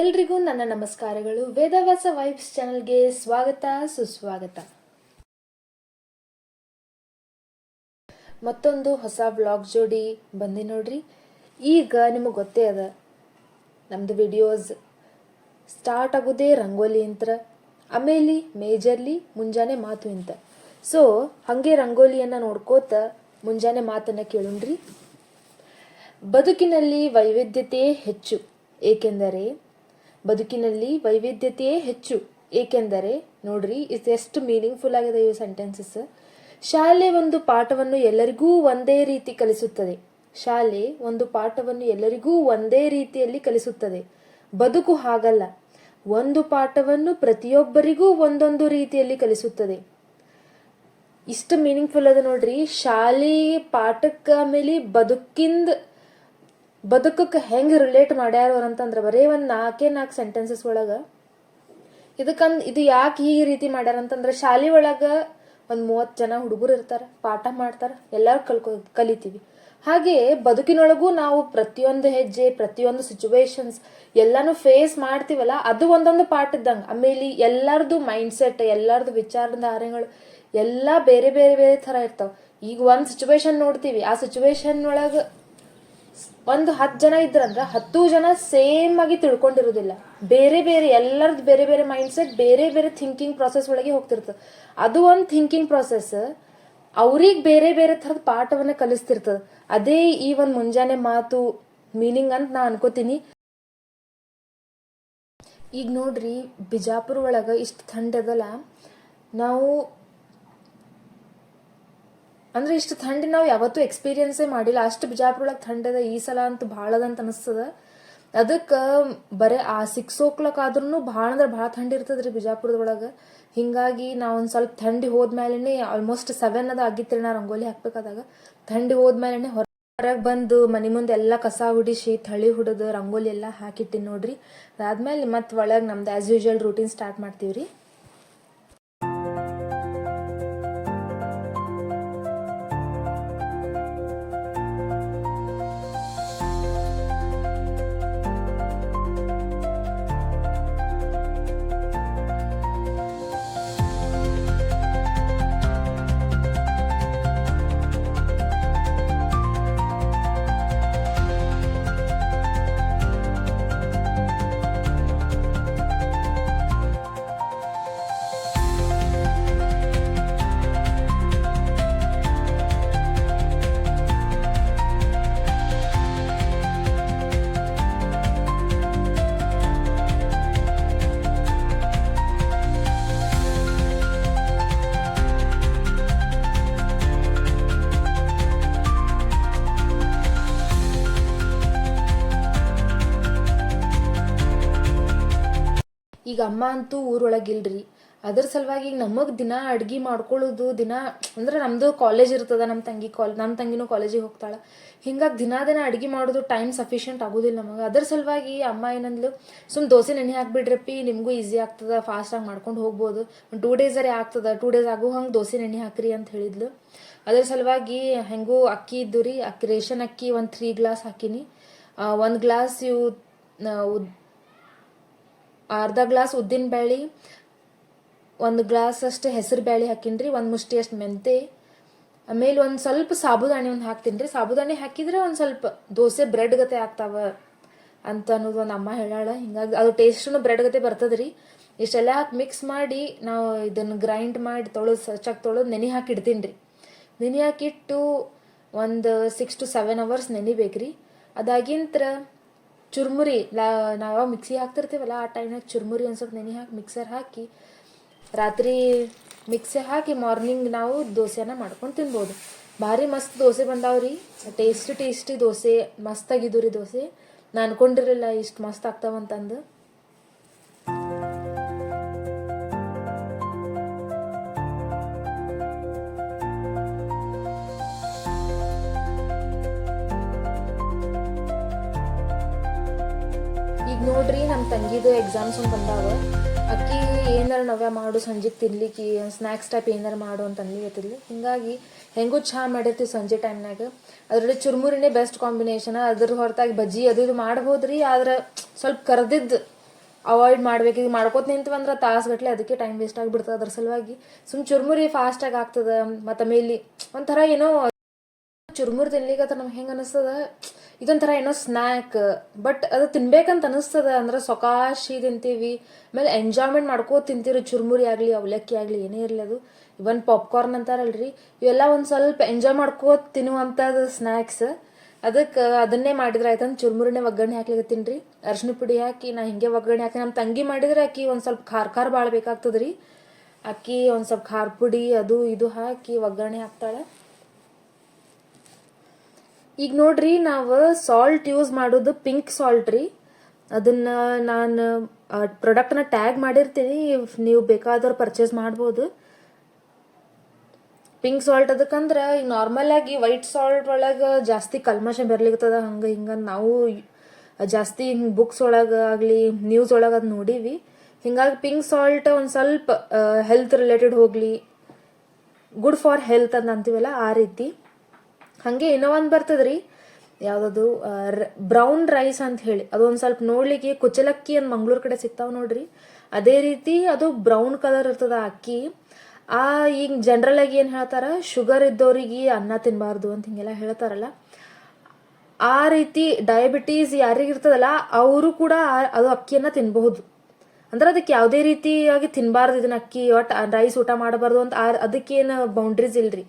ಎಲ್ರಿಗೂ ನನ್ನ ನಮಸ್ಕಾರಗಳು. ವೇದವಾಸ ವೈಬ್ಸ್ ಚಾನಲ್ಗೆ ಸ್ವಾಗತ, ಸುಸ್ವಾಗತ. ಮತ್ತೊಂದು ಹೊಸ ಬ್ಲಾಗ್ ಜೋಡಿ ಬಂದಿ ನೋಡ್ರಿ. ಈಗ ನಿಮಗೆ ಗೊತ್ತೇ ಅದ, ನಮ್ದು ವಿಡಿಯೋಸ್ ಸ್ಟಾರ್ಟ್ ಆಗೋದೇ ರಂಗೋಲಿ ಅಂತ ಆಮೇಲೆ ಮೇಜರ್ಲಿ ಮುಂಜಾನೆ ಮಾತು ಇಂತ. ಸೊ ಹಾಗೆ ರಂಗೋಲಿಯನ್ನು ನೋಡ್ಕೋತ ಮುಂಜಾನೆ ಮಾತನ್ನು ಕೇಳುಣ್ರಿ. ಬದುಕಿನಲ್ಲಿ ವೈವಿಧ್ಯತೆ ಹೆಚ್ಚು. ಏಕೆಂದರೆ ಬದುಕಿನಲ್ಲಿ ವೈವಿಧ್ಯತೆಯೇ ಹೆಚ್ಚು. ಏಕೆಂದರೆ, ನೋಡ್ರಿ ಇಸ್ ಎಷ್ಟು ಮೀನಿಂಗ್ಫುಲ್ ಆಗಿದೆ ಈ ಸೆಂಟೆನ್ಸಸ್ ಶಾಲೆ ಒಂದು ಪಾಠವನ್ನು ಎಲ್ಲರಿಗೂ ಒಂದೇ ರೀತಿ ಕಲಿಸುತ್ತದೆ. ಶಾಲೆ ಒಂದು ಪಾಠವನ್ನು ಎಲ್ಲರಿಗೂ ಒಂದೇ ರೀತಿಯಲ್ಲಿ ಕಲಿಸುತ್ತದೆ. ಬದುಕು ಹಾಗಲ್ಲ. ಒಂದು ಪಾಠವನ್ನು ಪ್ರತಿಯೊಬ್ಬರಿಗೂ ಒಂದೊಂದು ರೀತಿಯಲ್ಲಿ ಕಲಿಸುತ್ತದೆ. ಇಷ್ಟು ಮೀನಿಂಗ್ಫುಲ್ ಅದ ನೋಡ್ರಿ, ಶಾಲೆ ಪಾಠಕ್ಕೆ ಮೇಲೆ ಬದುಕಿಂದ ಬದುಕಕ್ಕೆ ಹೆಂಗೆ ರಿಲೇಟ್ ಮಾಡ್ಯಾರ ಅಂತಂದ್ರೆ ಬರೀ ಒಂದು ನಾಲ್ಕೇ ನಾಲ್ಕು ಸೆಂಟೆನ್ಸಸ್ ಒಳಗೆ ಇದಕ್ಕಂದ್ ಇದು ಯಾಕೆ ಈ ರೀತಿ ಮಾಡ್ಯಾರ ಅಂತಂದ್ರೆ ಶಾಲೆ ಒಳಗೆ ಒಂದು ಮೂವತ್ತು ಜನ ಹುಡುಗರು ಇರ್ತಾರೆ, ಪಾಠ ಮಾಡ್ತಾರೆ, ಎಲ್ಲರೂ ಕಲ್ಕೊ, ಕಲಿತೀವಿ. ಹಾಗೆ ಬದುಕಿನೊಳಗೂ ನಾವು ಪ್ರತಿಯೊಂದು ಹೆಜ್ಜೆ, ಪ್ರತಿಯೊಂದು ಸಿಚುವೇಶನ್ಸ್ ಎಲ್ಲಾನು ಫೇಸ್ ಮಾಡ್ತೀವಲ್ಲ, ಅದು ಒಂದೊಂದು ಪಾಠ ಇದ್ದಂಗೆ. ಆಮೇಲೆ ಎಲ್ಲರದು ಮೈಂಡ್ಸೆಟ್ ಎಲ್ಲರದು ವಿಚಾರಧಾರೆಗಳು ಎಲ್ಲ ಬೇರೆ ಬೇರೆ ಬೇರೆ ಥರ ಇರ್ತಾವೆ. ಈಗ ಒಂದು ಸಿಚುವೇಶನ್ ನೋಡ್ತೀವಿ, ಆ ಸಿಚುವೇಶನ್ ಒಳಗೆ ಒಂದು ಹತ್ತು ಜನ ಇದ್ರಂದ್ರೆ ಹತ್ತು ಜನ ಸೇಮ್ ಆಗಿ ತಿಳ್ಕೊಂಡಿರೋದಿಲ್ಲ. ಬೇರೆ ಬೇರೆ, ಎಲ್ಲರದ್ದು ಬೇರೆ ಬೇರೆ ಮೈಂಡ್ಸೆಟ್ ಬೇರೆ ಬೇರೆ ಥಿಂಕಿಂಗ್ ಪ್ರಾಸೆಸ್ ಒಳಗೆ ಹೋಗ್ತಿರ್ತದೆ ಅದು ಒಂದು ಥಿಂಕಿಂಗ್ ಪ್ರೊಸೆಸ್ ಅವ್ರಿಗೆ ಬೇರೆ ಬೇರೆ ಥರದ ಪಾಠವನ್ನ ಕಲಿಸ್ತಿರ್ತದೆ. ಅದೇ ಈ ಒಂದು ಮುಂಜಾನೆ ಮಾತು ಮೀನಿಂಗ್ ಅಂತ ನಾ ಅನ್ಕೋತೀನಿ. ಈಗ ನೋಡ್ರಿ, ಬಿಜಾಪುರ ಒಳಗೆ ಇಷ್ಟು ಥಂಡದಲ್ಲ ನಾವು ಅಂದ್ರೆ ಇಷ್ಟು ಥಂಡಿ ನಾವು ಯಾವತ್ತೂ ಎಕ್ಸ್ಪೀರಿಯನ್ಸೇ ಮಾಡಿಲ್ಲ. ಅಷ್ಟು ಬಿಜಾಪುರ ಒಳಗೆ ಥಂಡ್ ಅದ ಈ ಸಲ ಅಂತೂ ಭಾಳ ಅದಂತ ಅನಿಸ್ತದ. ಅದಕ್ಕೆ ಬರೇ ಆ ಸಿಕ್ಸ್ ಓ ಆದ್ರೂ ಭಾಳ ಅಂದ್ರೆ ಭಾಳ ಥಂಡಿ ಇರ್ತದ್ರಿ ಬಿಜಾಪುರದ ಒಳಗ ಹಿಂಗಾಗಿ ನಾವು ಒಂದು ಸ್ವಲ್ಪ ಥಂಡಿ ಹೋದ್ಮೇಲೆ ಆಲ್ಮೋಸ್ಟ್ ಸೆವೆನ್ ಅದ ಆಗಿತ್ತು ನಾ ರಂಗೋಲಿ ಹಾಕ್ಬೇಕಾದಾಗ. ಥಂಡಿ ಹೋದ್ಮೇಲೆ ಹೊರಗೆ ಬಂದು ಮನೆ ಮುಂದೆ ಎಲ್ಲ ಕಸ ಹುಡಿಸಿ, ಥಳಿ ಹುಡಿದು, ರಂಗೋಲಿ ಎಲ್ಲ ಹಾಕಿಟ್ಟಿನಿ ನೋಡ್ರಿ. ಅದಾದ್ಮೇಲೆ ಮತ್ತೆ ಒಳಗೆ ನಮ್ದು ಆ್ಯಸ್ ಯೂಶುವಲ್ ರೂಟೀನ್ ಸ್ಟಾರ್ಟ್ ಮಾಡ್ತೀವಿ ರೀ ಈಗ ಅಮ್ಮ ಅಂತೂ ಊರೊಳಗಿಲ್ರಿ. ಅದ್ರ ಸಲುವಾಗಿ ಈಗ ನಮಗೆ ದಿನ ಅಡ್ಗೆ ಮಾಡ್ಕೊಳ್ಳೋದು ದಿನ, ಅಂದ್ರೆ ನಮ್ಮದು ಕಾಲೇಜ್ ಇರ್ತದ ನಮ್ಮ ತಂಗಿ ಕಾಲ್ ನಮ್ಮ ತಂಗಿನೂ ಕಾಲೇಜಿಗೆ ಹೋಗ್ತಾಳೆ. ಹಿಂಗಾಗಿ ದಿನ ದಿನ ಅಡ್ಗೆ ಮಾಡೋದು ಟೈಮ್ ಸಫಿಷಿಯಂಟ್ ಆಗೋದಿಲ್ಲ ನಮಗೆ. ಅದ್ರ ಸಲುವಾಗಿ ಅಮ್ಮ ಏನಂದ್ಲು, ಸುಮ್ ದೋಸೆ ನೆನೆ ಹಾಕ್ಬಿಡ್ರಪ್ಪಿ, ನಿಮಗೂ ಈಸಿ ಆಗ್ತದ ಫಾಸ್ಟಾಗಿ ಮಾಡ್ಕೊಂಡು ಹೋಗ್ಬೋದು. ಒಂದು ಟೂ ಡೇಸರೇ ಆಗ್ತದ ಟೂ ಡೇಸ್ ಆಗೋ ಹಂಗೆ ದೋಸೆ ನೆನೆ ಹಾಕ್ರಿ ಅಂತ ಹೇಳಿದ್ಲು. ಅದ್ರ ಸಲುವಾಗಿ ಹೆಂಗೂ ಅಕ್ಕಿ ಇದ್ದು ರೀ, ಅಕ್ಕಿ ರೇಷನ್ ಅಕ್ಕಿ ಒಂದು ತ್ರೀ ಗ್ಲಾಸ್ ಹಾಕಿನಿ. ಒಂದು ಗ್ಲಾಸ್ ಇವು ಅರ್ಧ ಗ್ಲಾಸ್ ಉದ್ದಿನ ಬೇಳೆ ಒಂದು ಗ್ಲಾಸ್ ಅಷ್ಟು ಹೆಸರು ಬೇಳೆ ಹಾಕಿನ್ರಿ, ಒಂದು ಮುಷ್ಟಿ ಅಷ್ಟು ಮೆಂತೆ. ಆಮೇಲೆ ಒಂದು ಸ್ವಲ್ಪ ಸಾಬುದಾಣಿ ಒಂದು ಹಾಕ್ತೀನಿ ರೀ ಸಾಬುದಾಣಿ ಹಾಕಿದ್ರೆ ಒಂದು ಸ್ವಲ್ಪ ದೋಸೆ ಬ್ರೆಡ್ ಗತೆ ಆಗ್ತಾವ ಅಂತ ಅನ್ನೋದು ಒಂದು ಅಮ್ಮ ಹೇಳಾಳ. ಹಿಂಗಾಗಿ ಅದು ಟೇಸ್ಟೂ ಬ್ರೆಡ್ ಗತೆ ಬರ್ತದ್ರಿ. ಇಷ್ಟೆಲ್ಲ ಹಾಕಿ ಮಿಕ್ಸ್ ಮಾಡಿ ನಾವು ಇದನ್ನು ಗ್ರೈಂಡ್ ಮಾಡಿ ತೊಳೆದು ಸ್ವಚ್ಛಾಗಿ ತೊಳೆದು ನೆನೆ ಹಾಕಿ ಇಡ್ತೀನಿ ರೀ ನೆನೆ ಹಾಕಿಟ್ಟು ಒಂದು ಸಿಕ್ಸ್ ಟು ಸೆವೆನ್ ಅವರ್ಸ್ ನೆನಿಬೇಕ್ರಿ. ಅದಾಗಿಂತ್ರ ಚುರ್ಮುರಿ ನಾವು ಮಿಕ್ಸಿ ಹಾಕ್ತಿರ್ತೀವಲ್ಲ, ಆ ಟೈಮ್ನಾಗ ಚುರ್ಮುರಿ ಒಂದು ಸ್ವಲ್ಪ ನೆನೆ ಹಾಕಿ ಮಿಕ್ಸರ್ ಹಾಕಿ, ರಾತ್ರಿ ಮಿಕ್ಸಿ ಹಾಕಿ ಮಾರ್ನಿಂಗ್ ನಾವು ದೋಸೆನ ಮಾಡ್ಕೊಂಡು ತಿನ್ಬೋದು. ಭಾರಿ ಮಸ್ತ್ ದೋಸೆ ಬಂದಾವ್ರಿ. ಟೇಸ್ಟಿ ಟೇಸ್ಟಿ ದೋಸೆ ಮಸ್ತಾಗಿದ್ದು ರೀ ದೋಸೆ. ನಾನು ಅನ್ಕೊಂಡಿರಲಿಲ್ಲ ಇಷ್ಟು ಮಸ್ತ್ ಆಗ್ತಾವಂತಂದು. ತಂಗಿದು ಎಕ್ಸಾಮ್ಸ್ ಬಂದಾವ. ಅಕ್ಕಿ ಏನಾರ ನವ್ಯ ಮಾಡು ಸಂಜೆಗೆ ತಿನ್ಲಿಕ್ಕೆ ಸ್ನ್ಯಾಕ್ಸ್ ಟೈಪ್ ಏನಾರು ಮಾಡು ಅಂತ ಅನ್ಲಿಕತ್ತಿದ್ಲು ಹಿಂಗಾಗಿ ಹೆಂಗೂ ಚಹಾ ಮಾಡಿರ್ತೀವಿ ಸಂಜೆ ಟೈಮ್ನಾಗ ಅದರಲ್ಲಿ ಚುರುಮುರಿನೇ ಬೆಸ್ಟ್ ಕಾಂಬಿನೇಷನ್ ಅದ್ರ ಹೊರತಾಗಿ ಬಜ್ಜಿ ಅದು ಇದು ಮಾಡ್ಬೋದ್ರಿ? ಆದ್ರೆ ಸ್ವಲ್ಪ ಕರ್ದಿದ್ದು ಅವಾಯ್ಡ್ ಮಾಡ್ಬೇಕು. ಈಗ ಮಾಡ್ಕೋತ ತಾಸು ತಾಸುಗಟ್ಲೆ ಅದಕ್ಕೆ ಟೈಮ್ ವೇಸ್ಟ್ ಆಗಿಬಿಡ್ತದೆ ಅದ್ರ ಸಲುವಾಗಿ. ಸುಮ್ ಚುರುಮುರಿ ಫಾಸ್ಟಾಗಿ ಆಗ್ತದೆ. ಮತ್ತು ಮೇಲಿ ಒಂಥರ ಏನೋ ಚುರುಮುರು ತಿನ್ಲಿಕ್ಕೆ ನಮ್ಗೆ ಹೆಂಗೆ ಅನಿಸ್ತದ? ಇದೊಂಥರ ಏನೋ ಸ್ನ್ಯಾಕ್ ಬಟ್ ಅದು ತಿನ್ಬೇಕಂತ ಅನಿಸ್ತದ. ಅಂದ್ರೆ ಸೊಕಾಶಿ ತಿಂತೀವಿ. ಆಮೇಲೆ ಎಂಜಾಯ್ಮೆಂಟ್ ಮಾಡ್ಕೋ ತಿಂತೀರಿ ಚುರುಮುರಿ ಆಗಲಿ, ಅವಲಕ್ಕಿ ಆಗಲಿ, ಏನೇ ಇರಲಿ ಅದು. ಇವನ್ ಪಾಪ್ಕಾರ್ನ್ ಅಂತಾರಲ್ರಿ. ಇವೆಲ್ಲ ಒಂದು ಸ್ವಲ್ಪ ಎಂಜಾಯ್ ಮಾಡ್ಕೋ ತಿನ್ನುವಂಥದ್ದು ಸ್ನ್ಯಾಕ್ಸ್ ಅದಕ್ಕೆ ಅದನ್ನೇ ಮಾಡಿದ್ರೆ ಆಯ್ತಂದ್ರೆ ಚುರುಮುರಿನೇ ಒಗ್ಗರಣೆ ಹಾಕ್ಲಿಕ್ಕೆ ತಿನ್ರಿ ಅರ್ಶಿನ ಪುಡಿ ಹಾಕಿ, ನಾ ಹಿಂಗೆ ಒಗ್ಗರಣೆ ಹಾಕಿ ನಮ್ಮ ತಂಗಿ ಮಾಡಿದ್ರೆ ಆಕಿ ಒಂದು ಸ್ವಲ್ಪ ಖಾರ ಖಾರ ಭಾಳ ಬೇಕಾಗ್ತದೆ ರೀ ಅಕ್ಕಿ ಒಂದು ಸ್ವಲ್ಪ ಖಾರ ಪುಡಿ, ಅದು ಇದು ಹಾಕಿ ಒಗ್ಗರಣೆ ಹಾಕ್ತಾಳೆ. ಈಗ ನೋಡ್ರಿ, ನಾವು ಸಾಲ್ಟ್ ಯೂಸ್ ಮಾಡೋದು ಪಿಂಕ್ ಸಾಲ್ಟ್ ರೀ. ಅದನ್ನ ನಾನು ಪ್ರಾಡಕ್ಟ್ನ ಟ್ಯಾಗ್ ಮಾಡಿರ್ತೀನಿ. ನೀವು ಬೇಕಾದವ್ರು ಪರ್ಚೇಸ್ ಮಾಡ್ಬೋದು. ಪಿಂಕ್ ಸಾಲ್ಟ್ ಅದಕ್ಕಂದ್ರೆ ಈಗ ನಾರ್ಮಲ್ ಆಗಿ ವೈಟ್ ಸಾಲ್ಟ್ ಒಳಗೆ ಜಾಸ್ತಿ ಕಲ್ಮಶ ಬರ್ಲಿಕ್ತದ ಹಂಗೆ ಹಿಂಗೆ ನಾವು ಜಾಸ್ತಿ ಹಿಂಗೆ ಬುಕ್ಸ್ ಒಳಗೆ ಆಗಲಿ ನ್ಯೂಸ್ ಒಳಗೆ ಅದು ನೋಡೀವಿ. ಹಿಂಗಾಗಿ ಪಿಂಕ್ ಸಾಲ್ಟ್ ಒಂದು ಸ್ವಲ್ಪ ಹೆಲ್ತ್ ರಿಲೇಟೆಡ್ ಹೋಗಲಿ. ಗುಡ್ ಫಾರ್ ಹೆಲ್ತ್ ಅಂತ ಅಂತೀವಲ್ಲ, ಆ ರೀತಿ. ಹಾಗೆ ಇನ್ನೂ ಒಂದು ಬರ್ತದ್ರಿ. ಯಾವುದದು? ಬ್ರೌನ್ ರೈಸ್ ಅಂತ ಹೇಳಿ. ಅದೊಂದು ಸ್ವಲ್ಪ ನೋಡ್ಲಿಕ್ಕೆ ಕುಚಲಕ್ಕಿ ಅಂತ ಮಂಗ್ಳೂರ್ ಕಡೆ ಸಿಗ್ತಾವ ನೋಡ್ರಿ. ಅದೇ ರೀತಿ ಅದು ಬ್ರೌನ್ ಕಲರ್ ಇರ್ತದ ಅಕ್ಕಿ. ಆ, ಈಗ ಜನರಲ್ ಆಗಿ ಏನು ಹೇಳ್ತಾರ? ಶುಗರ್ ಇದ್ದವ್ರಿಗೆ ಅನ್ನ ತಿನ್ನಬಾರ್ದು ಅಂತ ಹಿಂಗೆಲ್ಲ ಹೇಳ್ತಾರಲ್ಲ. ಆ ರೀತಿ ಡಯಾಬಿಟೀಸ್ ಯಾರಿಗಿರ್ತದಲ್ಲ ಅವರು ಕೂಡ ಅದು ಅಕ್ಕಿಯನ್ನ ತಿನ್ಬಹುದು. ಅಂದ್ರೆ ಅದಕ್ಕೆ ಯಾವುದೇ ರೀತಿಯಾಗಿ ತಿನ್ಬಾರ್ದು ಇದನ್ನ ಅಕ್ಕಿ, ಒಟ್ ರೈಸ್ ಊಟ ಮಾಡಬಾರ್ದು ಅಂತ ಅದಕ್ಕೇನು ಬೌಂಡ್ರೀಸ್ ಇಲ್ರಿ.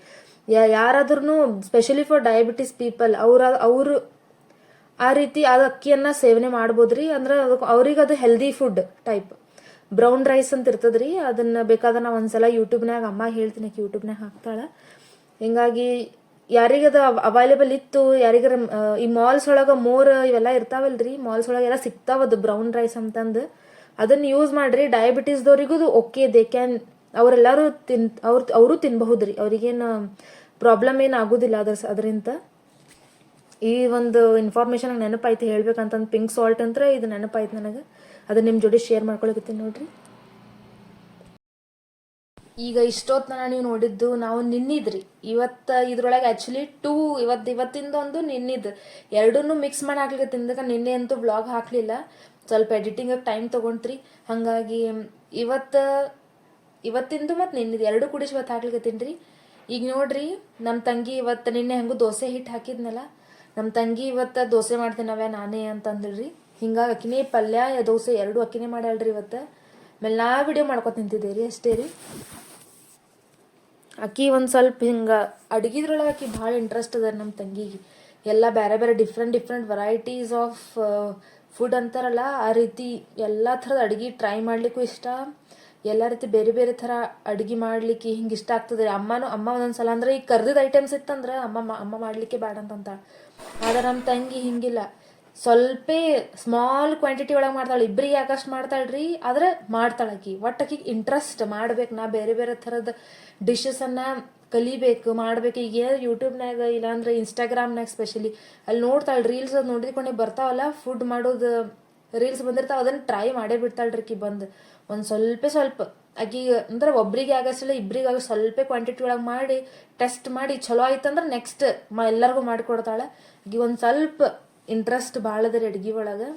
ಯಾರಾದ್ರೂ ಸ್ಪೆಷಲಿ ಫಾರ್ ಡಯಾಬಿಟಿಸ್ ಪೀಪಲ್ ಅವ್ರ, ಅವರು ಆ ರೀತಿ ಅದು ಅಕ್ಕಿಯನ್ನ ಸೇವನೆ ಮಾಡ್ಬೋದ್ರಿ. ಅಂದ್ರೆ ಅದಕ್ಕೆ ಅವ್ರಿಗೆ ಅದು healthy food type brown rice ಅಂತ ಇರ್ತದ್ರಿ. ಅದನ್ನ ಬೇಕಾದ್ರೆ ನಾವು ಒಂದ್ಸಲ ಯೂಟ್ಯೂಬ್ನಾಗ ಅಮ್ಮ ಹೇಳ್ತೀನಿ ಯೂಟ್ಯೂಬ್ನಾಗ ಹಾಕ್ತಾಳ. ಹಿಂಗಾಗಿ ಯಾರಿಗದ ಅವೈಲೇಬಲ್ ಇತ್ತು ಯಾರಿಗಾರ ಈ ಮಾಲ್ಸ್ ಒಳಗ ಮೋರ್ ಇವೆಲ್ಲ ಇರ್ತಾವಲ್ರಿ. ಮಾಲ್ಸ್ ಒಳಗೆ ಎಲ್ಲ ಸಿಗ್ತಾವದು ಬ್ರೌನ್ ರೈಸ್ ಅಂತಂದು. ಅದನ್ನ ಯೂಸ್ ಮಾಡ್ರಿ. ಡಯಾಬಿಟೀಸ್ದವ್ರಿಗೂ ಓಕೆ ದೇ ಕ್ಯಾನ್ ಅವರೆಲ್ಲರೂ ತಿನ್, ಅವ್ರು, ಅವರು ತಿನ್ಬಹುದ್ರಿ. ಅವ್ರಿಗೇನು ಪ್ರಾಬ್ಲಮ್ ಏನು ಆಗೋದಿಲ್ಲ ಅದ್ರ ಅದರಿಂದ. ಈ ಒಂದು ಇನ್ಫಾರ್ಮೇಶನ್ ನಂಗೆ ನೆನಪಾಯ್ತು ಹೇಳ್ಬೇಕಂತಂದು ಪಿಂಕ್ ಸಾಲ್ಟ್ ಅಂತ ಇದು ನೆನಪಾಯ್ತು ನನಗೆ. ಅದನ್ನ ನಿಮ್ಮ ಜೋಡಿ ಶೇರ್ ಮಾಡ್ಕೊಳಕತ್ತೀನಿ ನೋಡ್ರಿ. ಈಗ ಇಷ್ಟೊತ್ತನ ನೀವು ನೋಡಿದ್ದು ನಾವು ನಿನ್ನಿದ್ರಿ. ಇವತ್ತು ಇದ್ರೊಳಗೆ ಆ್ಯಕ್ಚುಲಿ ಟೂ ಇವತ್ತು, ಇವತ್ತಿಂದ ಒಂದು ನಿನ್ನಿದ್ದು ಎರಡನ್ನೂ ಮಿಕ್ಸ್ ಮಾಡಿ ಹಾಕ್ಲಿಕ್ಕೆ ನಿನ್ನೆ ಅಂತೂ ಬ್ಲಾಗ್ ಹಾಕಲಿಲ್ಲ. ಸ್ವಲ್ಪ ಎಡಿಟಿಂಗಿಗೆ ಟೈಮ್ ತಗೊಂತ್ರಿ. ಹಾಗಾಗಿ, ಇವತ್ತು ಇವತ್ತಿಂದು ಮತ್ತು ನಿನ್ನದು ಎರಡು ಕೂಡಿಸಿ ಇವತ್ತು ಹಾಕ್ಲಿಕತ್ತೀನಿ ರೀ ಈಗ ನೋಡ್ರಿ ನಮ್ಮ ತಂಗಿ ಇವತ್ತು ನಿನ್ನೆ ಹೆಂಗೂ ದೋಸೆ ಹಿಟ್ಟು ಹಾಕಿದ್ನಲ್ಲ ನಮ್ಮ ತಂಗಿ ಇವತ್ತು ದೋಸೆ ಮಾಡ್ತೀನವ್ಯ ನಾನೇ ಅಂತಂದ್ರಿ ಹಿಂಗಾಗಿ ಅಕ್ಕಿನೇ ಪಲ್ಯ, ದೋಸೆ ಎರಡು ಅಕ್ಕಿನೇ ಮಾಡ್ಯಾಳ್ರಿ ಇವತ್ತು. ಆಮೇಲೆ ನಾ ವಿಡಿಯೋ ಮಾಡ್ಕೊತ ನಿಂತಿದ್ದೆ ರೀ ಅಷ್ಟೇ ರೀ. ಅಕ್ಕಿ ಒಂದು ಸ್ವಲ್ಪ ಹಿಂಗೆ ಅಡುಗಿದ್ರೊಳಗೆ ಅಕ್ಕಿ ಭಾಳ ಇಂಟ್ರೆಸ್ಟ್ ಅದ ನಮ್ಮ ತಂಗಿಗೆ. ಎಲ್ಲ ಬೇರೆ ಬೇರೆ different different varieties of food ಅಂತಾರಲ್ಲ, ಆ ರೀತಿ ಎಲ್ಲ ಥರದ ಅಡುಗೆ ಟ್ರೈ ಮಾಡಲಿಕ್ಕೂ ಇಷ್ಟ. ಎಲ್ಲ ರೀತಿ ಬೇರೆ ಬೇರೆ ಥರ ಅಡುಗೆ ಮಾಡ್ಲಿಕ್ಕೆ ಹಿಂಗೆ ಇಷ್ಟ ಆಗ್ತದೆ ರೀ. ಅಮ್ಮನೂ, ಅಮ್ಮ ಒಂದೊಂದು ಸಲ ಅಂದ್ರೆ ಈಗ ಕರ್ದಿದ್ದು ಐಟಮ್ಸ್ ಇತ್ತಂದ್ರೆ ಅಮ್ಮ ಅಮ್ಮ ಮಾಡಲಿಕ್ಕೆ ಬೇಡ ಅಂತಂತ ಆದ್ರೆ ನಮ್ಮ ತಂಗಿ ಹಿಂಗಿಲ್ಲ. ಸ್ವಲ್ಪ ಸ್ಮಾಲ್ ಕ್ವಾಂಟಿಟಿ ಒಳಗೆ ಮಾಡ್ತಾಳೆ. ಇಬ್ಬರಿಗೆ ಯಾಕಷ್ಟು ಮಾಡ್ತಾಳ್ರಿ? ಆದ್ರೆ ಮಾಡ್ತಾಳೆ ಆಕಿ. ಒಟ್ಟು ಆಕಿಗೆ ಇಂಟ್ರೆಸ್ಟ್ ಮಾಡ್ಬೇಕು. ನಾ ಬೇರೆ ಬೇರೆ ಥರದ ಡಿಶಸನ್ನು ಕಲಿಬೇಕು, ಮಾಡ್ಬೇಕು. ಈಗ ಯೂಟ್ಯೂಬ್ನಾಗ ಇಲ್ಲಾಂದ್ರೆ ಇನ್ಸ್ಟಾಗ್ರಾಮ್ನಾಗ ಸ್ಪೆಷಲಿ ಅಲ್ಲಿ ನೋಡ್ತಾಳೆ ರೀಲ್ಸ್ ಅದು ಬರ್ತಾವಲ್ಲ ಫುಡ್ ಮಾಡೋದು ರೀಲ್ಸ್ ಬಂದಿರ್ತಾವ, ಅದನ್ನ ಟ್ರೈ ಮಾಡೇ ಬಿಡ್ತಾಳ್ರಿ ಕಿ ಬಂದು. ಒಂದು ಸ್ವಲ್ಪ ಸ್ವಲ್ಪ. ಆಕಿ ಅಂದ್ರೆ ಒಬ್ರಿಗೆ ಆಗಷ್ಟಲ್ಲ ಇಬ್ರಿಗೆ ಆಗ ಸ್ವಲ್ಪ ಕ್ವಾಂಟಿಟಿ ಒಳಗೆ ಮಾಡಿ ಟೆಸ್ಟ್ ಮಾಡಿ ಚಲೋ ಆಯ್ತಂದ್ರೆ ನೆಕ್ಸ್ಟ್ ಮ ಎಲ್ಲರಿಗೂ ಮಾಡಿಕೊಡ್ತಾಳೆ. ಆಕಿ ಒಂದು ಸ್ವಲ್ಪ ಇಂಟ್ರೆಸ್ಟ್ ಭಾಳ ಅಡ್ಗೆ ಒಳಗೆ.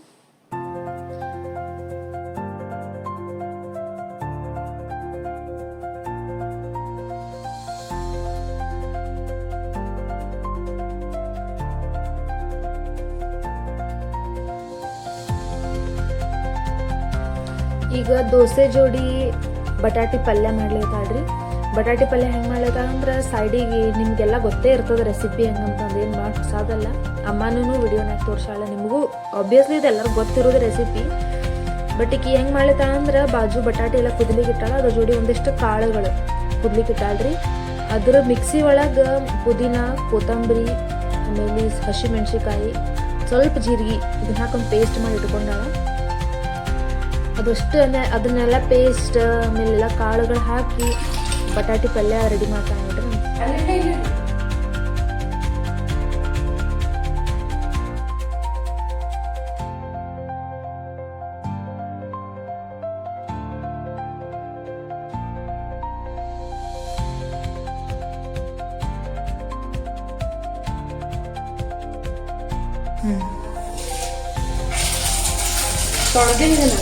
ಈಗ ದೋಸೆ ಜೋಡಿ ಬಟಾಟಿ ಪಲ್ಯ ಮಾಡ್ಲಿಕ್ಕಾಡ್ರಿ ಬಟಾಟಿ ಪಲ್ಯ ಹೆಂಗೆ ಮಾಡ್ಲಿಕ್ಕ ಅಂದ್ರೆ ಸೈಡಿಗೆ ನಿಮಗೆಲ್ಲ ಗೊತ್ತೇ ಇರ್ತದೆ ರೆಸಿಪಿ ಹೆಂಗಂತಂದು ಏನು ಮಾಡಿ ಹೊಸದಲ್ಲ ಅಮ್ಮನೂ ವಿಡಿಯೋನಾಗ ತೋರ್ಸಾಳ ನಿಮಗೂ. ಆಬ್ವಿಯಸ್ಲಿ ಇದೆಲ್ಲರೂ ಗೊತ್ತಿರೋದು ರೆಸಿಪಿ ಬಟ್ ಈಗ ಹೆಂಗೆ ಮಾಡ್ಲಿತ್ತಾಳ ಅಂದ್ರೆ ಬಾಜು ಬಟಾಟಿ ಎಲ್ಲ ಕುದ್ಲಿಕ್ಕೆ ಇಟ್ಟಾಳ. ಅದ್ರ ಜೋಡಿ ಒಂದಿಷ್ಟು ಕಾಳುಗಳು ಕುದ್ಲಿಕ್ಕೆ ಇಟ್ಟಾಳ್ರಿ. ಅದ್ರ ಮಿಕ್ಸಿ ಒಳಗೆ ಪುದೀನ, ಕೊತ್ತಂಬರಿ, ಆಮೇಲೆ ಹಸಿಮೆಣ್ಸಿಕಾಯಿ ಸ್ವಲ್ಪ ಜೀರಿಗೆ, ಇದನ್ನ ಹಾಕೊಂಡು ಪೇಸ್ಟ್ ಮಾಡಿ ಇಟ್ಕೊಂಡಾಳ. ಅದಷ್ಟು ಅದಷ್ಟೇ ಅದನ್ನೆಲ್ಲ ಪೇಸ್ಟ್ ಆಮೇಲೆಲ್ಲ ಕಾಳುಗಳು ಹಾಕಿ ಬಟಾಟಿ ಪಲ್ಯ ರೆಡಿ ಮಾಡ್ತಾಯಿದ್ರೆ ತೊಳೆದಿಲ್ಲ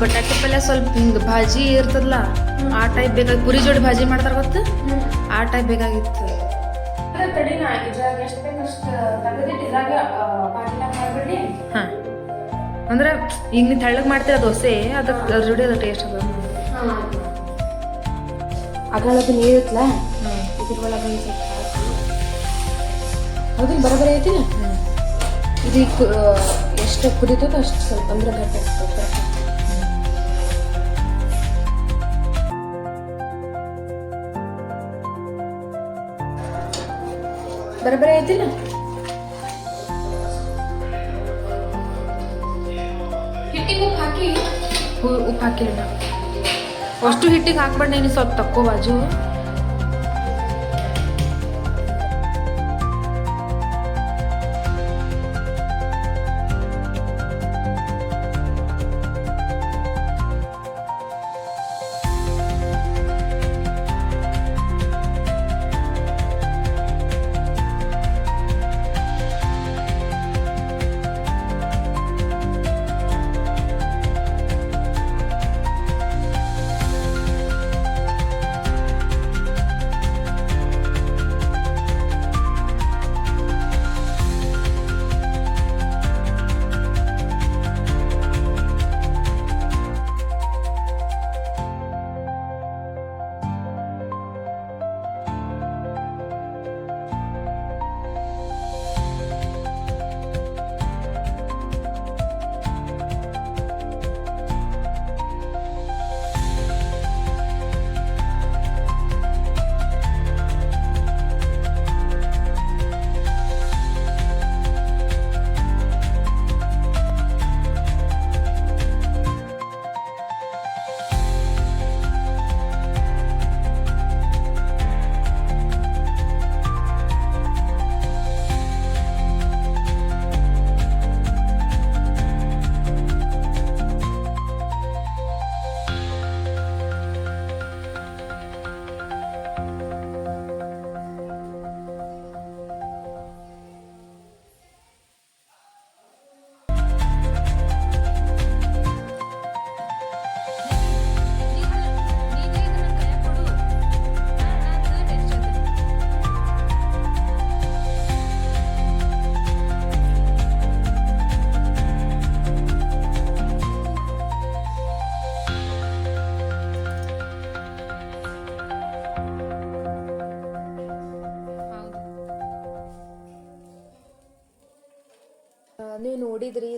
ಬಟಾಟೆ ಪಲ್ಯ ಸ್ವಲ್ಪ ಹಿಂಗೆ ಭಾಜಿ ಇರ್ತದಲ್ಲ ಆ ಟೈಪ್ ಬೇಕಾಗಿ ಪುರಿ ಜೋಡಿ ಭಾಜಿ ಮಾಡ್ತಾರ ಗೊತ್ತು? ಆ ಟೈಪ್ ಬೇಕಾಗಿತ್ತು. ಹಾಂ. ಅಂದ್ರೆ ಈಗ ನೀವು ತೆಳ್ಳಗೆ ಮಾಡ್ತೀರ ದೋಸೆ ಅದಕ್ಕೆ ಅದ್ರ ಜೋಡಿ ಅದು ಟೇಸ್ಟ್ ಅದ. ಅದ್ರೊಳಗೆ ನೀರು ಇತ್ತಲ್ಲ ಇದ್ರೊಳಗೆ ಹೌದಿಲ್ಲ ಬರೋಬರಿ ಐತಿಲ್ಲ ಇದು ಎಷ್ಟು ಕುದಿತದ ಅಷ್ಟು ಸ್ವಲ್ಪ ಅಂದ್ರೆ ಗಟ್ಟಿ ಆಗ್ತದೆ ಬರೋಬರಿ ಐತಿಲ್ಲ ಹಿಟ್ಟಿಗೆ ಉಪ್ಪು ಹಾಕಿ ಹು- ಉಪ್ಪು ಹಾಕಿಲ್ಲ ನಾ ಅಷ್ಟು ಹಿಟ್ಟಿಗೆ ಹಾಕ್ಬೇಡ ನೀನು ಸ್ವಲ್ಪ ತಕ್ಕೋ ಬಾಜು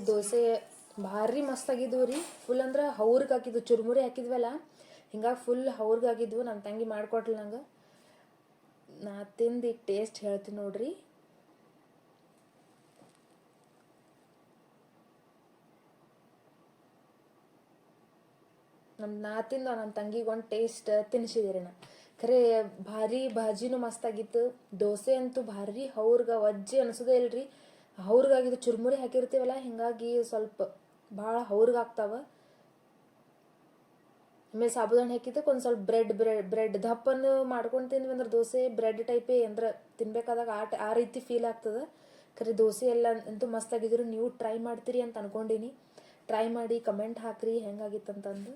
ದೋಸೆ ಭಾರಿ ಮಸ್ತ್ ಆಗಿದ್ವು ರೀ. ಫುಲ್ ಅಂದ್ರೆ ಹೌರ್ಗೆ ಹಾಕಿದ್ವು, ಚುರುಮುರಿ ಹಾಕಿದ್ವಲ್ಲ. ಹಿಂಗಾಗಿ ಫುಲ್ ಹೌರ್ಗೆ ಆಗಿದ್ವು ನನ್ನ ತಂಗಿ ಮಾಡಿಕೊಟ್ಲು ನಂಗೆ. ನಾ ತಿಂದು ಟೇಸ್ಟ್ ಹೇಳ್ತೀನಿ ನೋಡ್ರಿ. ನಮ್ಮ ನಾ ತಿಂದ ನನ್ನ ತಂಗಿಗೆ ಒಂದು ಟೇಸ್ಟ್ ತಿನ್ನಿಸಿದಿರಿ ನಾ. ಖರೆ ಭಾರಿ ಭಾಜಿನೂ ಮಸ್ತಾಗಿತ್ತು. ದೋಸೆ ಅಂತೂ ಭಾರಿ ಹೌರ್ಗ ವಜ್ಜಿ ಅನ್ಸೋದೇ ಇಲ್ರಿ. ಹೌರ್ಗಾಗಿದ್ದು ಚುರುಮುರಿ ಹಾಕಿರ್ತೀವಲ್ಲ, ಹಿಂಗಾಗಿ ಸ್ವಲ್ಪ ಭಾಳ ಅವ್ರಿಗಾಗ್ತಾವ. ಆಮೇಲೆ ಸಾಬುದಾಣಿ ಹಾಕಿದ್ದಕ್ಕೆ ಒಂದು ಸ್ವಲ್ಪ ಬ್ರೆಡ್ ಬ್ರೆಡ್ ಬ್ರೆಡ್ ದಪ್ಪನ್ನು ಮಾಡ್ಕೊಂಡು ತಿಂದ್ವಿ ಅಂದ್ರೆ ದೋಸೆ ಬ್ರೆಡ್ ಟೈಪೇ ಅಂದ್ರೆ ತಿನ್ಬೇಕಾದಾಗ ಆ ಆ ರೀತಿ ಫೀಲ್ ಆಗ್ತದೆ. ಖರೆ ದೋಸೆ ಎಲ್ಲ ಅಂತೂ ಮಸ್ತಾಗಿದ್ರು ನೀವು ಟ್ರೈ ಮಾಡ್ತೀರಿ ಅಂತ ಅನ್ಕೊಂಡಿನಿ. ಟ್ರೈ ಮಾಡಿ ಕಮೆಂಟ್ ಹಾಕ್ರಿ, ಹೆಂಗಾಗಿತ್ತಂತಂದು.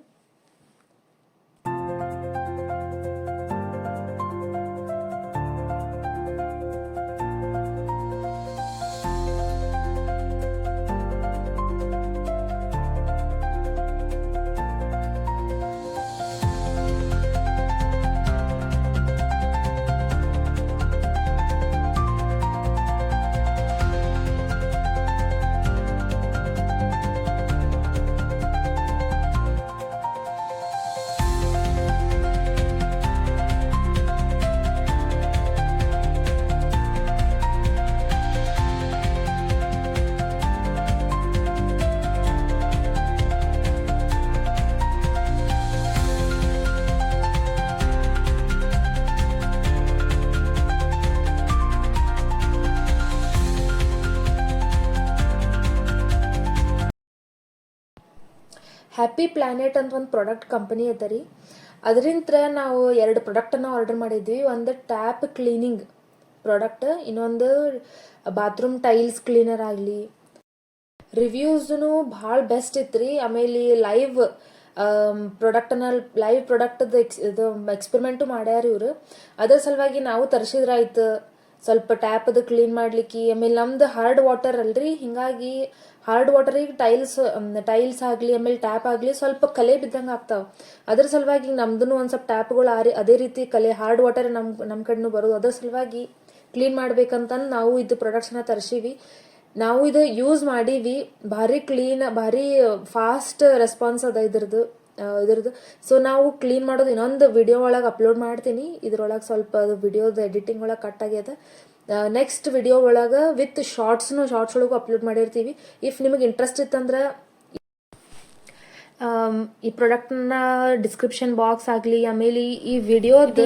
ಹ್ಯಾಪಿ ಪ್ಲಾನೆಟ್ ಅಂತ ಒಂದು ಪ್ರಾಡಕ್ಟ್ ಕಂಪನಿ ಅದ ರೀ. ಅದರಿಂದ ನಾವು ಎರಡು ಪ್ರಾಡಕ್ಟನ್ನು ಆರ್ಡರ್ ಮಾಡಿದ್ವಿ. ಒಂದು ಟ್ಯಾಪ್ ಕ್ಲೀನಿಂಗ್ ಪ್ರಾಡಕ್ಟ್ ಇನ್ನೊಂದು ಬಾತ್ರೂಮ್ ಟೈಲ್ಸ್ ಕ್ಲೀನರ್ ಆಗಲಿ. ರಿವ್ಯೂಸ್ನು ಭಾಳ ಬೆಸ್ಟ್ ಇತ್ತು ರೀ. ಆಮೇಲೆ ಲೈವ್ ಪ್ರಾಡಕ್ಟನ್ನ ಲೈವ್ ಪ್ರಾಡಕ್ಟದ ಎಕ್ಸ್ ಇದು ಎಕ್ಸ್ಪೆರಿಮೆಂಟು ಮಾಡ್ಯಾರ ಇವರು. ಅದರ ಸಲುವಾಗಿ ನಾವು ತರಿಸಿದ್ರಾಯ್ತು ಸ್ವಲ್ಪ ಟ್ಯಾಪದು ಕ್ಲೀನ್ ಮಾಡ್ಲಿಕ್ಕೆ. ಆಮೇಲೆ ನಮ್ದು ಹಾರ್ಡ್ ವಾಟರ್ ಅಲ್ರಿ. ಹಿಂಗಾಗಿ ಹಾರ್ಡ್ ವಾಟರಿಗೆ ಟೈಲ್ಸ್ ಟೈಲ್ಸ್ ಆಗಲಿ, ಆಮೇಲೆ ಟ್ಯಾಪ್ ಆಗಲಿ ಸ್ವಲ್ಪ ಕಲೆ ಬಿದ್ದಂಗೆ ಆಗ್ತಾವೆ. ಅದ್ರ ಸಲುವಾಗಿ ನಮ್ದು ಒಂದು ಸ್ವಲ್ಪ ಟ್ಯಾಪ್ಗಳು ಆರಿ, ಅದೇ ರೀತಿ ಕಲೆ ಹಾರ್ಡ್ ವಾಟರ್ ನಮ್ಮ ನಮ್ಮ ಕಡೆನೂ ಬರೋದು. ಅದ್ರ ಸಲುವಾಗಿ ಕ್ಲೀನ್ ಮಾಡ್ಬೇಕಂತಂದು ನಾವು ಇದು ಪ್ರಾಡಕ್ಟ್ಸ್ನ ತರಿಸೀವಿ. ನಾವು ಇದು ಯೂಸ್ ಮಾಡೀವಿ. ಭಾರಿ ಕ್ಲೀನ್ ಭಾರಿ ಫಾಸ್ಟ್ ರೆಸ್ಪಾನ್ಸ್ ಅದ ಇದ್ರದ್ದು ಇದ್ರದ್ದು. ಸೊ ನಾವು ಕ್ಲೀನ್ ಮಾಡೋದು ಇನ್ನೊಂದು ವಿಡಿಯೋ ಒಳಗೆ ಅಪ್ಲೋಡ್ ಮಾಡ್ತೀನಿ. ಇದ್ರೊಳಗೆ ಸ್ವಲ್ಪ ಅದು ವಿಡಿಯೋದ ಎಡಿಟಿಂಗ್ ಒಳಗೆ ಕಟ್ ಆಗ್ಯದ. ನೆಕ್ಸ್ಟ್ ವಿಡಿಯೋ ಒಳಗೆ ವಿತ್ ಶಾರ್ಟ್ಸ್ನು ಶಾರ್ಟ್ಸ್ ಒಳಗೂ ಅಪ್ಲೋಡ್ ಮಾಡಿರ್ತೀವಿ. ಇಫ್ ನಿಮಗೆ ಇಂಟ್ರೆಸ್ಟ್ ಇತ್ತಂದ್ರೆ ಈ ಪ್ರಾಡಕ್ಟ್ನ ಡಿಸ್ಕ್ರಿಪ್ಷನ್ ಬಾಕ್ಸ್ ಆಗಲಿ ಆಮೇಲೆ ಈ- ಈ ವಿಡಿಯೋದ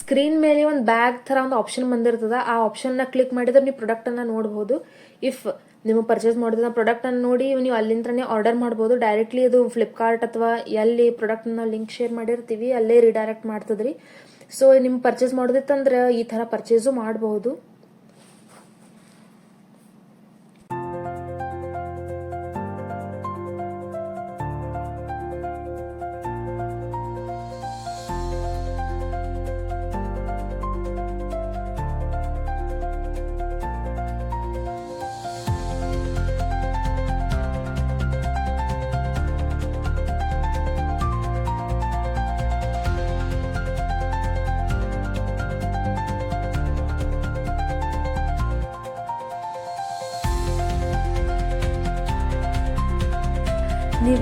ಸ್ಕ್ರೀನ್ ಮೇಲೆ ಒಂದು ಬ್ಯಾಗ್ ಥರ ಒಂದು ಆಪ್ಷನ್ ಬಂದಿರ್ತದ. ಆ ಆಪ್ಷನ್ನ ಕ್ಲಿಕ್ ಮಾಡಿದ್ರೆ ನೀವು ಪ್ರಾಡಕ್ಟನ್ನು ನೋಡ್ಬೋದು. ಇಫ್ ನಿಮಗೆ ಪರ್ಚೇಸ್ ಮಾಡಿದ್ರೆ ಪ್ರಾಡಕ್ಟನ್ನು ನೋಡಿ, ನೀವು ಅಲ್ಲಿಂದನೇ ಆರ್ಡರ್ ಮಾಡ್ಬೋದು. ಡೈರೆಕ್ಟ್ಲಿ ಅದು ಫ್ಲಿಪ್ಕಾರ್ಟ್ ಅಥವಾ ಎಲ್ಲಿ ಪ್ರಾಡಕ್ಟ್ನ ಲಿಂಕ್ ಶೇರ್ ಮಾಡಿರ್ತೀವಿ, ಅಲ್ಲೇ ರಿಡೈರೆಕ್ಟ್ ಮಾಡ್ತದ್ರಿ. ಸೊ ನಿಮ್ಮ ಪರ್ಚೇಸ್ ಮಾಡೋದಿತ್ತಂದ್ರೆ ಈ ಥರ ಪರ್ಚೇಸು ಮಾಡಬಹುದು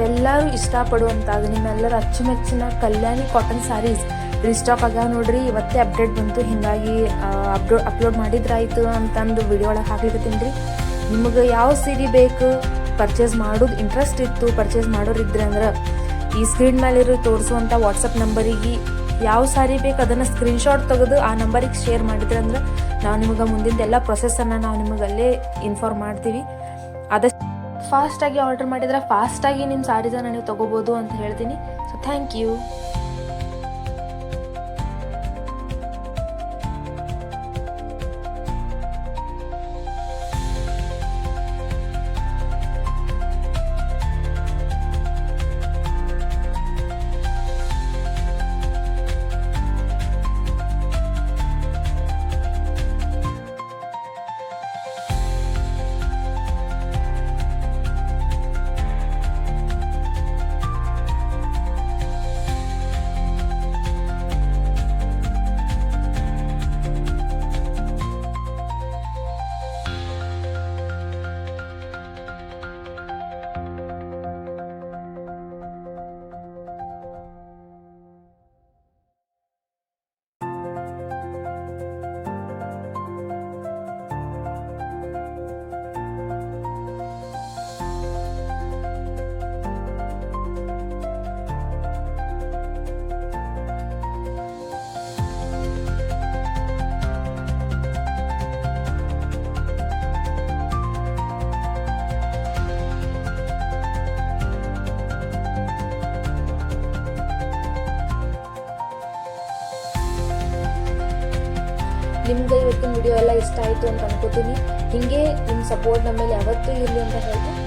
ನೀವೆಲ್ಲರೂ ಇಷ್ಟಪಡುವಂಥದ್ದು ನಿಮ್ಮೆಲ್ಲರ ಅಚ್ಚುಮೆಚ್ಚಿನ ಕಲ್ಯಾಣಿ ಕಾಟನ್ ಸ್ಯಾರೀಸ್ ರೀಸ್ಟಾಕ್ ಆಗ ನೋಡ್ರಿ. ಇವತ್ತೇ ಅಪ್ಡೇಟ್ ಬಂತು. ಹಿಂಗಾಗಿ ಅಪ್ಲೋ ಅಪ್ಲೋಡ್ ಮಾಡಿದ್ರಾಯ್ತು ಅಂತಂದು ವಿಡಿಯೋ ಒಳಗೆ ಹಾಕ್ಲಿಕ್ಕೆ ನಿಮಗೆ ಯಾವ ಸೀರೆ ಬೇಕು ಪರ್ಚೇಸ್ ಮಾಡೋದು ಇಂಟ್ರೆಸ್ಟ್ ಇತ್ತು ಪರ್ಚೇಸ್ ಮಾಡೋರಿದ್ರೆ ಅಂದ್ರೆ, ಈ ಸ್ಕ್ರೀನ್ ಮೇಲಿರೋ ತೋರಿಸುವಂಥ ವಾಟ್ಸಪ್ ನಂಬರಿಗೆ ಯಾವ ಸಾರಿ ಬೇಕು ಅದನ್ನು ಸ್ಕ್ರೀನ್ಶಾಟ್ ತೆಗೆದು ಆ ನಂಬರಿಗೆ ಶೇರ್ ಮಾಡಿದ್ರೆ ಅಂದ್ರೆ, ನಾವು ನಿಮಗೆ ಮುಂದಿನ ಎಲ್ಲ ಪ್ರೊಸೆಸನ್ನು ನಾವು ನಿಮಗೆ ಅಲ್ಲೇ ಇನ್ಫಾರ್ಮ್ ಮಾಡ್ತೀವಿ. ಫಾಸ್ಟಾಗಿ ಆರ್ಡರ್ ಮಾಡಿದ್ರೆ ಫಾಸ್ಟಾಗಿ ನಿಮ್ಮ ಸಾರೀಸನ್ನ ನೀವು ತೊಗೋಬೋದು ಅಂತ ಹೇಳ್ತೀನಿ. ಸೊ ಥ್ಯಾಂಕ್ ಯು ಇಷ್ಟ ಆಯಿತು ಅಂತ ಅನ್ಕೋತೀನಿ. ಹೀಗೆ ನಿಮ್ಮ ಸಪೋರ್ಟ್ ನಮ್ಮಲ್ಲಿ ಮೇಲೆ ಯಾವತ್ತೂ ಇರಲಿ ಅಂತ ಹೇಳ್ತೀನಿ.